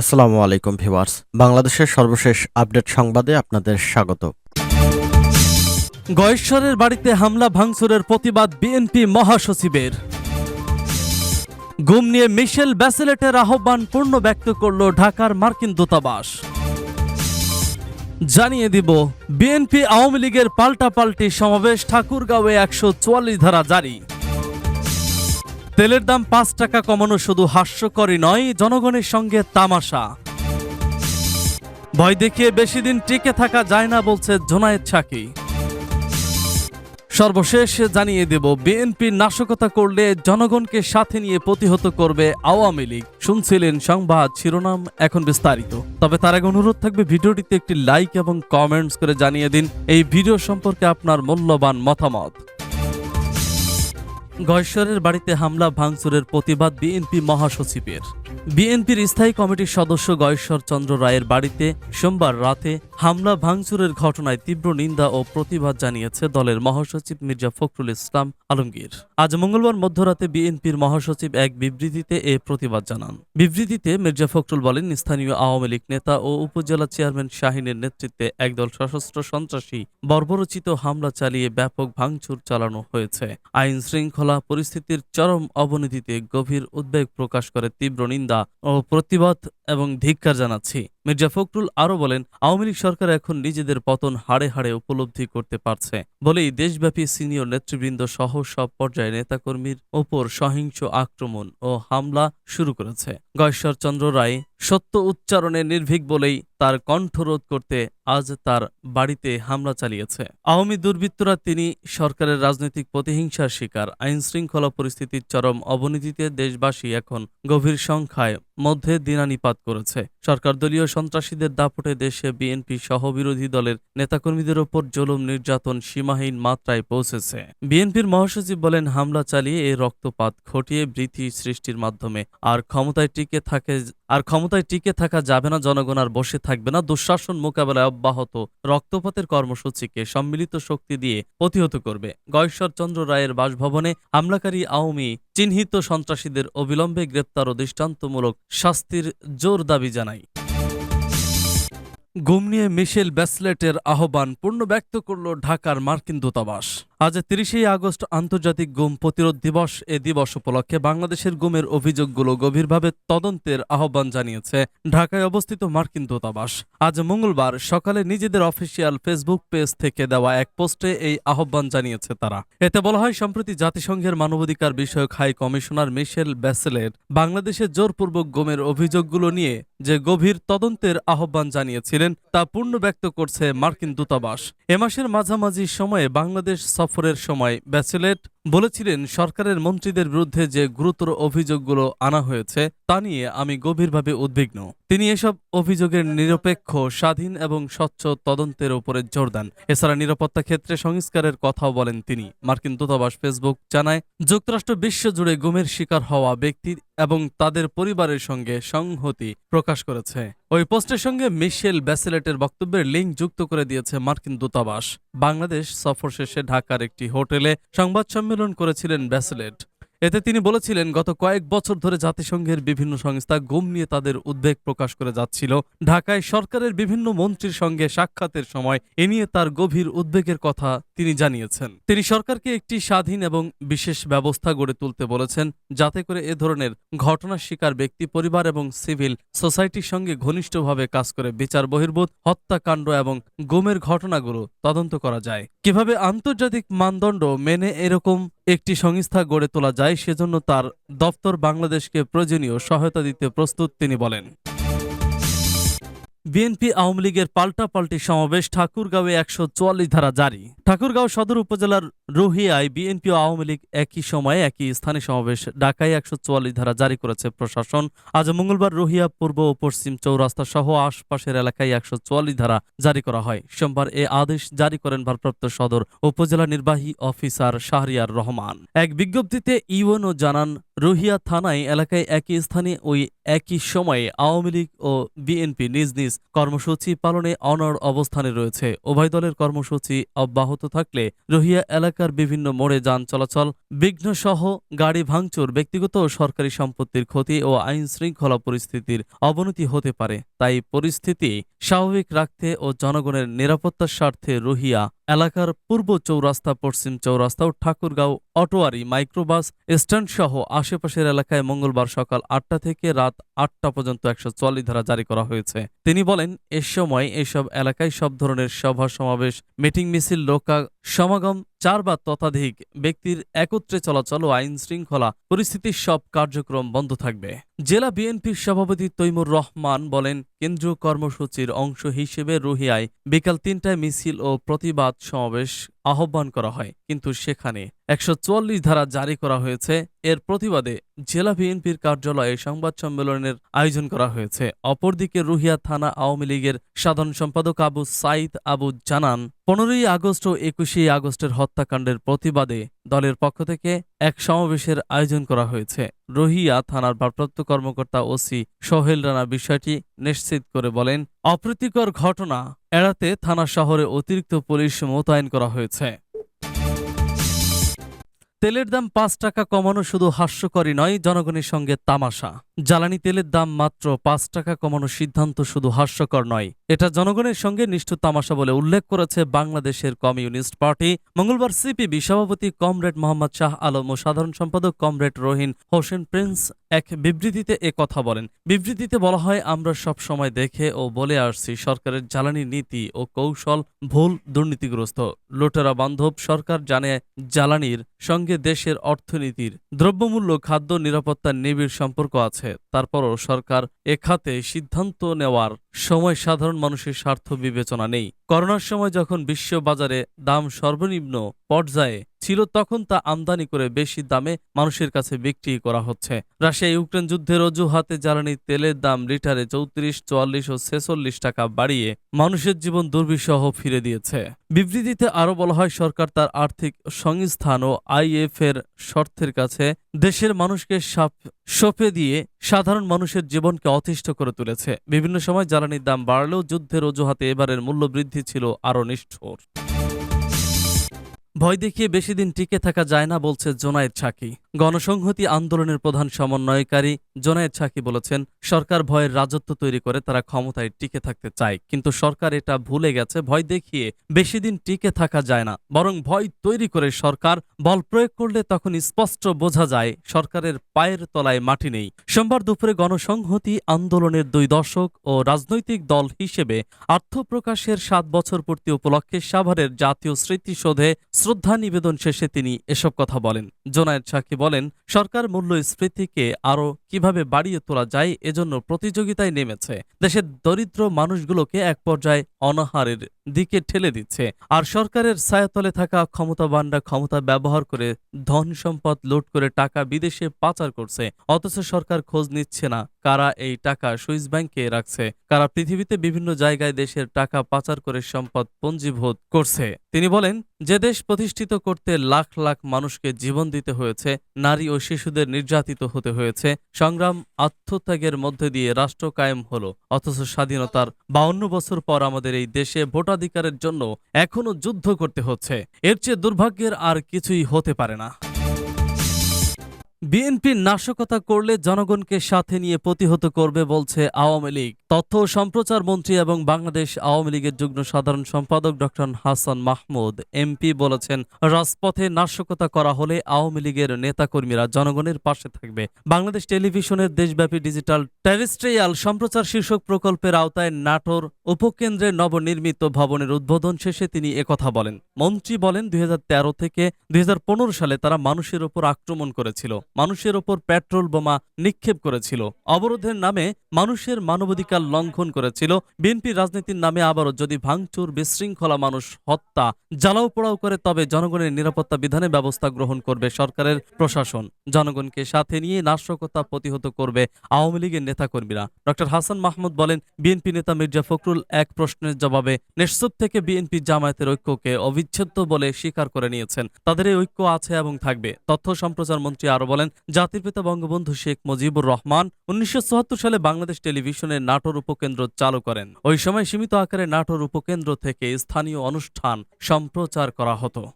আসসালামু আলাইকুম ভিউয়ার্স। বাংলাদেশের সর্বশেষ আপডেট সংবাদে আপনাদের স্বাগত। গয়েশ্বরের বাড়িতে হামলা ভাঙচুরের প্রতিবাদ বিএনপি মহাসচিবের। গুম নিয়ে মিশেল ব্যাসেলেটের আহ্বান পূর্ণ ব্যক্ত করল ঢাকার মার্কিন দূতাবাস। জানিয়ে দিব, বিএনপি আওয়ামী লীগের পাল্টাপাল্টি সমাবেশ ঠাকুরগাঁওয়ে একশো চুয়াল্লিশ ধারা জারি। তেলের দাম পাঁচ টাকা কমানো শুধু হাস্যকরই নয়, জনগণের সঙ্গে তামাশা। ভয় দেখিয়ে বেশি দিন টিকে থাকা যায় না বলছে জোনায়েদ সাকি। সর্বশেষ জানিয়ে দেব, বিএনপি নাশকতা করলে জনগণকে সাথে নিয়ে প্রতিহত করবে আওয়ামী লীগ। শুনছিলেন সংবাদ শিরোনাম এখন বিস্তারিত। তবে তার আগে অনুরোধ থাকবে, ভিডিওটিতে একটি লাইক এবং কমেন্টস করে জানিয়ে দিন। এই ভিডিও সম্পর্কে আপনার মূল্যবান মতামত। গয়েশ্বরের বাড়িতে হামলা, ভাঙচুরের প্রতিবাদ বিএনপি মহাসচিবের। বিএনপির স্থায়ী কমিটির সদস্য গয়েশ্বর চন্দ্র রায়ের বাড়িতে সোমবার রাতে হামলা, ভাঙচুরের ঘটনায় তীব্র নিন্দা ও প্রতিবাদ জানিয়েছে দলের মহাসচিব মির্জা ফখরুল ইসলাম আলমগীর। আজ মঙ্গলবার মধ্যরাতে বিএনপির মহাসচিব এক বিবৃতিতে এ প্রতিবাদ জানান। বিবৃতিতে মির্জা ফখরুল বলেন, স্থানীয় আওয়ামী লীগ নেতা ও উপজেলা চেয়ারম্যান শাহিনের নেতৃত্বে একদল সশস্ত্র সন্ত্রাসী বর্বরচিত হামলা চালিয়ে ব্যাপক ভাঙচুর চালানো হয়েছে। আইন শৃঙ্খলা পরিস্থিতির চরম অবনতিতে গভীর উদ্বেগ প্রকাশ করে তীব্র নিন্দা ও প্রতিবাদ এবং ধিক্কার জানাচ্ছি। মির্জা ফখরুল আরও বলেন, আওয়ামী লীগ সরকার এখন নিজেদের পতন হাড়ে হাড়ে উপলব্ধি করতে পারছে। বলেই দেশব্যাপী সিনিয়র নেতৃবৃন্দ সহ সব পর্যায়ে নেতাকর্মীর ওপর সহিংস আক্রমণ ও হামলা শুরু করেছে। গয়েশ্বর চন্দ্র রায়, সত্য উচ্চারণে নির্ভীক বলেই তার কণ্ঠরোধ করতে আজ তার বাড়িতে হামলা চালিয়েছে। আওয়ামী দুর্বৃত্তরা তিনি সরকারের রাজনৈতিক প্রতিহিংসার শিকার। আইন শৃঙ্খলা পরিস্থিতির চরম অবনতিতে দেশবাসী এখন গভীর সংখ্যায় মধ্যে দিনানিপাত করেছে। সরকার দলীয় সন্ত্রাসীদের দাপটে দেশে বিএনপি সহ বিরোধী দলের নেতাকর্মীদের ওপর জুলুম, নির্যাতন, সীমাহীন মাত্রায় পৌঁছেছে। বিএনপির মহাসচিব বলেন, হামলা চালিয়ে এ রক্তপাত ঘটিয়ে বৃদ্ধি সৃষ্টির মাধ্যমে। আর ক্ষমতায় টিকে থাকে, আর ক্ষমতায় টিকে থাকা যাবে না, জনগণ আর বসে থাকবে না। দুঃশাসন মোকাবেলায় অব্যাহত রক্তপাতের কর্মসূচিকে সম্মিলিত শক্তি দিয়ে প্রতিহত করবে। গয়েশ্বর চন্দ্র রায়ের বাসভবনে হামলাকারী আওয়ামী চিহ্নিত সন্ত্রাসীদের অবিলম্বে গ্রেপ্তার ও দৃষ্টান্তমূলক শাস্তির জোর দাবি জানাই গুম নিয়ে মিশেল ব্যাসলেটের আহ্বান পূর্ণ ব্যক্ত করল ঢাকার মার্কিন দূতাবাস। আজ তিরিশে আগস্ট আন্তর্জাতিক গুম প্রতিরোধ দিবস। এ দিবস উপলক্ষে বাংলাদেশের গুমের অভিযোগগুলো গভীরভাবে তদন্তের আহ্বান জানিয়েছে ঢাকায় অবস্থিত মার্কিন দূতাবাস। আজ মঙ্গলবার সকালে নিজেদের অফিসিয়াল ফেসবুক পেজ থেকে দেওয়া এক পোস্টে এই আহ্বান জানিয়েছে তারা। এতে বলা হয়, সম্প্রতি জাতিসংঘের মানবাধিকার বিষয়ক হাই কমিশনার মিশেল ব্যাসেলের বাংলাদেশে জোরপূর্বক গুমের অভিযোগগুলো নিয়ে যে গভীর তদন্তের আহ্বান জানিয়েছিলেন, তা পূর্ণ ব্যক্ত করছে মার্কিন দূতাবাস। এ মাসের মাঝামাঝি সময়ে বাংলাদেশ সফরের সময় ব্যাচেলেট বলেছিলেন, সরকারের মন্ত্রীদের বিরুদ্ধে যে গুরুতর অভিযোগগুলো আনা হয়েছে, তা নিয়ে আমি গভীরভাবে উদ্বিগ্ন। তিনি এসব অভিযোগের নিরপেক্ষ, স্বাধীন এবং স্বচ্ছ তদন্তের উপরে জোর দেন। এছাড়া নিরাপত্তা ক্ষেত্রে সংস্কারের কথাও বলেন তিনি। মার্কিন দূতাবাস ফেসবুক জানায়, যুক্তরাষ্ট্র বিশ্বজুড়ে গুমের শিকার হওয়া ব্যক্তি এবং তাদের পরিবারের সঙ্গে সংহতি প্রকাশ করেছে। ওই পোস্টের সঙ্গে মিশেল ব্যাসেলেটের বক্তব্যের লিঙ্ক যুক্ত করে দিয়েছে মার্কিন দূতাবাস। বাংলাদেশ সফর শেষে ঢাকার একটি হোটেলে সংবাদ সম্মেলন করেছিলেন ব্যাসেলেট। এতে তিনি বলেছিলেন, গত কয়েক বছর ধরে জাতিসংঘের বিভিন্ন সংস্থা গুম নিয়ে তাদের উদ্বেগ প্রকাশ করে যাচ্ছিল। ঢাকায় সরকারের বিভিন্ন মন্ত্রীর সঙ্গে সাক্ষাতের সময় এ নিয়ে তার গভীর উদ্বেগের কথা তিনি জানিয়েছেন। তিনি সরকারকে একটি স্বাধীন এবং বিশেষ ব্যবস্থা গড়ে তুলতে বলেছেন, যাতে করে এ ধরনের ঘটনার শিকার ব্যক্তি, পরিবার এবং সিভিল সোসাইটির সঙ্গে ঘনিষ্ঠভাবে কাজ করে বিচার, বহির্ভূত, হত্যাকাণ্ড এবং গুমের ঘটনাগুলো তদন্ত করা যায়। কীভাবে আন্তর্জাতিক মানদণ্ড মেনে এরকম একটি সংস্থা গড়ে তোলা যায়, সেজন্য তার দপ্তর বাংলাদেশকে প্রয়োজনীয় সহায়তা দিতে প্রস্তুত, তিনি বলেন। বিএনপি আওয়ামী লীগের পাল্টাপাল্টি সমাবেশ ঠাকুরগাঁওয়ে একশো চুয়াল্লিশ ধারা জারি। ঠাকুরগাঁও সদর উপজেলার রোহিয়ায় বিএনপি ও আওয়ামী লীগ একই সময়ে একই স্থানে সমাবেশ ঢাকায় একশো চুয়াল্লিশ ধারা জারি করেছে প্রশাসন। আজ মঙ্গলবার রোহিয়া, পূর্ব ও পশ্চিম চৌরাস্তা সহ আশপাশের এলাকায় একশো চুয়াল্লিশ ধারা জারি করা হয়। সোমবার এ আদেশ জারি করেন ভারপ্রাপ্ত সদর উপজেলা নির্বাহী অফিসার শাহরিয়ার রহমান। এক বিজ্ঞপ্তিতে ইউএনও জানান, রোহিয়া থানায় এলাকায় একই স্থানে ওই একই সময়ে আওয়ামী লীগ ও বিএনপি নিজ নিজ কর্মসূচি পালনে অনড় অবস্থানে রয়েছে। উভয় দলের কর্মসূচি অব্যাহত থাকলে রোহিয়া এলাকার বিভিন্ন মোড়ে যান চলাচল বিঘ্ন সহ গাড়ি ভাঙচুর, ব্যক্তিগত ও সরকারি সম্পত্তির ক্ষতি ও আইন শৃঙ্খলা পরিস্থিতির অবনতি হতে পারে। তাই পরিস্থিতি স্বাভাবিক রাখতে ও জনগণের নিরাপত্তার স্বার্থে রোহিয়া এলাকার পূর্ব চৌরাস্তা, পশ্চিম চৌরাস্তা ও ঠাকুরগাঁও অটোয়ারি মাইক্রোবাস স্ট্যান্ড সহ আশেপাশের এলাকায় মঙ্গলবার সকাল আটটা থেকে রাত আটটা পর্যন্ত একশো চল্লিশ ধারা জারি করা হয়েছে। তিনি বলেন, এ সময় এসব এলাকায় সব ধরনের সভা, সমাবেশ, মিটিং, মিছিল লোকা সমাগম, চার বা ততাধিক ব্যক্তির একত্রে চলাচল ও আইন শৃঙ্খলা পরিস্থিতির সব কার্যক্রম বন্ধ থাকবে। জেলা বিএনপির সভাপতি তৈমুর রহমান বলেন, কেন্দ্রীয় কর্মসূচির অংশ হিসেবে রোহিয়ায় বিকাল তিনটায় মিছিল ও প্রতিবাদ সমাবেশ আহ্বান করা হয়। কিন্তু সেখানে একশো চুয়াল্লিশ ধারা জারি করা হয়েছে। এর প্রতিবাদে জেলা বিএনপির কার্যালয়ে সংবাদ সম্মেলনের আয়োজন করা হয়েছে। অপরদিকে রুহিয়া থানা আওয়ামী লীগের সাধারণ সম্পাদক আবু সাইদ আবু জানান, পনেরোই আগস্ট ও একুশে আগস্টের হত্যাকাণ্ডের প্রতিবাদে দলের পক্ষ থেকে এক সমাবেশের আয়োজন করা হয়েছে। রোহিয়া থানার ভারপ্রাপ্ত কর্মকর্তা ওসি সোহেল রানা বিষয়টি নিশ্চিত করে বলেন অপ্রীতিকর ঘটনা এড়াতে থানা শহরে অতিরিক্ত পুলিশ মোতায়েন করা হয়েছে। তেলের দাম পাঁচ টাকা কমানো শুধু হাস্যকরই নয়, জনগণের সঙ্গে তামাশা। জ্বালানি তেলের দাম মাত্র পাঁচ টাকা কমানোর সিদ্ধান্ত শুধু হাস্যকর নয়। এটা জনগণের সঙ্গে নিষ্ঠুর তামাশা বলে উল্লেখ করেছে বাংলাদেশের কমিউনিস্ট পার্টি। মঙ্গলবার সিপিবি সভাপতি কমরেড মোহাম্মদ শাহ আলম ও সাধারণ সম্পাদক কমরেড রহিন হোসেন প্রিন্স এক বিবৃতিতে এ কথা বলেন। বিবৃতিতে বলা হয়, আমরা সব সময় দেখে ও বলে আসছি সরকারের জ্বালানি নীতি ও কৌশল ভুল, দুর্নীতিগ্রস্ত। লোটেরা বান্ধব সরকার জানে জ্বালানির সঙ্গে দেশের অর্থনীতির দ্রব্যমূল্য, খাদ্য নিরাপত্তার নিবিড় সম্পর্ক আছে। তারপরও সরকার এ খাতে সিদ্ধান্ত নেওয়ার সময় সাধারণ মানুষের স্বার্থ বিবেচনা নেই। করোনার সময় যখন বিশ্ব বাজারে দাম সর্বনিম্ন পর্যায়ে ছিল তখন তা আমদানি করে বেশি দামে মানুষের কাছে বিক্রি করা হচ্ছে। রাশিয়া ইউক্রেন যুদ্ধের অজুহাতে জ্বালানি তেলের দাম লিটারে চৌত্রিশ, চুয়াল্লিশ ও ছেচল্লিশ টাকা বাড়িয়ে মানুষের জীবন দুর্বিষহ ফিরে দিয়েছে। বিবৃতিতে আরও বলা হয়, সরকার তার আর্থিক সংস্থান ও আইএফ এর শর্তের কাছে দেশের মানুষকে সাপ সঁপে দিয়ে সাধারণ মানুষের জীবনকে অতিষ্ঠ করে তুলেছে। বিভিন্ন সময় জ্বালানির দাম বাড়লেও যুদ্ধের অজুহাতে এবারের মূল্যবৃদ্ধি ছিল আরও নিষ্ঠুর। ভয় দেখিয়ে বেশি দিন টিকে থাকা যায় না বলছে জোনায়েদ ছাকি গণসংহতি আন্দোলনের প্রধান সমন্বয়কারী জোনায়েদ ছাকি বলেছেন, সরকার ভয়ের রাজত্ব তৈরি করে তারা ক্ষমতায় টিকে থাকতে চায়। কিন্তু সরকার এটা ভুলে গেছে, ভয় দেখিয়ে বেশি দিন টিকে থাকা যায় না। বরং ভয় তৈরি করে সরকার বল প্রয়োগ করলে তখন স্পষ্ট বোঝা যায়, সরকারের পায়ের তলায় মাটি নেই। সোমবার দুপুরে গণসংহতি আন্দোলনের দুই দশক ও রাজনৈতিক দল হিসেবে আত্মপ্রকাশের সাত বছর পূর্তি উপলক্ষে সাভারের জাতীয় স্মৃতিসৌধে শ্রদ্ধা নিবেদন শেষে তিনি এসব কথা বলেন। জোনায়েদ সাকি বলেন, সরকার মূল্যস্ফীতিকে আরও কীভাবে বাড়িয়ে তোলা যায় এজন্য প্রতিযোগিতায় নেমেছে। দেশের দরিদ্র মানুষগুলোকে এক পর্যায়ে অনাহারের দিকে ঠেলে দিচ্ছে। আর সরকারের ছায়াতলে থাকা ক্ষমতাবানরা ক্ষমতা ব্যবহার করে ধন সম্পদ লুট করে টাকা বিদেশে পাচার করছে। অথচ সরকার খোঁজ নিচ্ছে না কারা এই টাকা সুইস ব্যাংকে রাখছে। কারা পৃথিবীতে বিভিন্ন জায়গায় দেশের টাকা পাচার করে সম্পদ পঞ্জীভূত করছে। তিনি বলেন, যে দেশ প্রতিষ্ঠিত করতে লাখ লাখ মানুষকে জীবন দিতে হয়েছে, নারী ও শিশুদের নির্যাতিত হতে হয়েছে, সংগ্রাম আত্মত্যাগের মধ্যে দিয়ে রাষ্ট্র কায়েম হলো। অথচ স্বাধীনতার বাউন্ন বছর পর আমাদের এই দেশে ভোটাধিকারের জন্য এখনও যুদ্ধ করতে হচ্ছে। এর চেয়ে দুর্ভাগ্যের আর কিছুই হতে পারে না। বিএনপি নাশকতা করলে জনগণকে সাথে নিয়ে প্রতিহত করবে বলছে আওয়ামী লীগ। তথ্য ও সম্প্রচার মন্ত্রী এবং বাংলাদেশ আওয়ামী লীগের যুগ্ম সাধারণ সম্পাদক ডক্টর হাসান মাহমুদ, এমপি বলেছেন, রাজপথে নাশকতা করা হলে আওয়ামী লীগের নেতাকর্মীরা জনগণের পাশে থাকবে। বাংলাদেশ টেলিভিশনের দেশব্যাপী ডিজিটাল টেরিস্ট্রিয়াল সম্প্রচার শীর্ষক প্রকল্পের আওতায় নাটোর উপকেন্দ্রের নবনির্মিত ভবনের উদ্বোধন শেষে তিনি একথা বলেন। মন্ত্রী বলেন, দুই হাজার তেরো থেকে দুই হাজার পনেরো সালে তারা মানুষের ওপর আক্রমণ করেছিল। মানুষের ওপর পেট্রোল বোমা নিক্ষেপ করেছিল। অবরোধের নামে মানুষের মানবাধিকার লঙ্ঘন করেছিল। বিএনপি রাজনীতির নামে আবারও যদি ভাঙচুর, বিশৃঙ্খলা মানুষ হত্যা, জ্বালাও পোড়াও করে, তবে জনগণের নিরাপত্তা বিধানে ব্যবস্থা গ্রহণ করবে সরকারের প্রশাসন। জনগণকে সাথে নিয়ে নাশকতা প্রতিহত করবে আওয়ামী লীগের নেতাকর্মীরা। ডক্টর হাসান মাহমুদ বলেন, বিএনপি নেতা মির্জা ফখরুল এক প্রশ্নের জবাবে নিঃসব থেকে বিএনপি জামায়াতের ঐক্যকে অবিচ্ছেদ্য বলে স্বীকার করে নিয়েছেন। তাদের এই ঐক্য আছে এবং থাকবে। তথ্য সম্প্রচার মন্ত্রী আরও বলেন, জাতির পিতা বঙ্গবন্ধু শেখ মুজিবুর রহমান উনিশশো চুয়াত্তর সালে বাংলাদেশ টেলিভিশনের নাটোর উপকেন্দ্র চালু করেন। ওই সময় সীমিত আকারে নাটোর উপকেন্দ্র থেকে স্থানীয় অনুষ্ঠান সম্প্রচার করা হতো।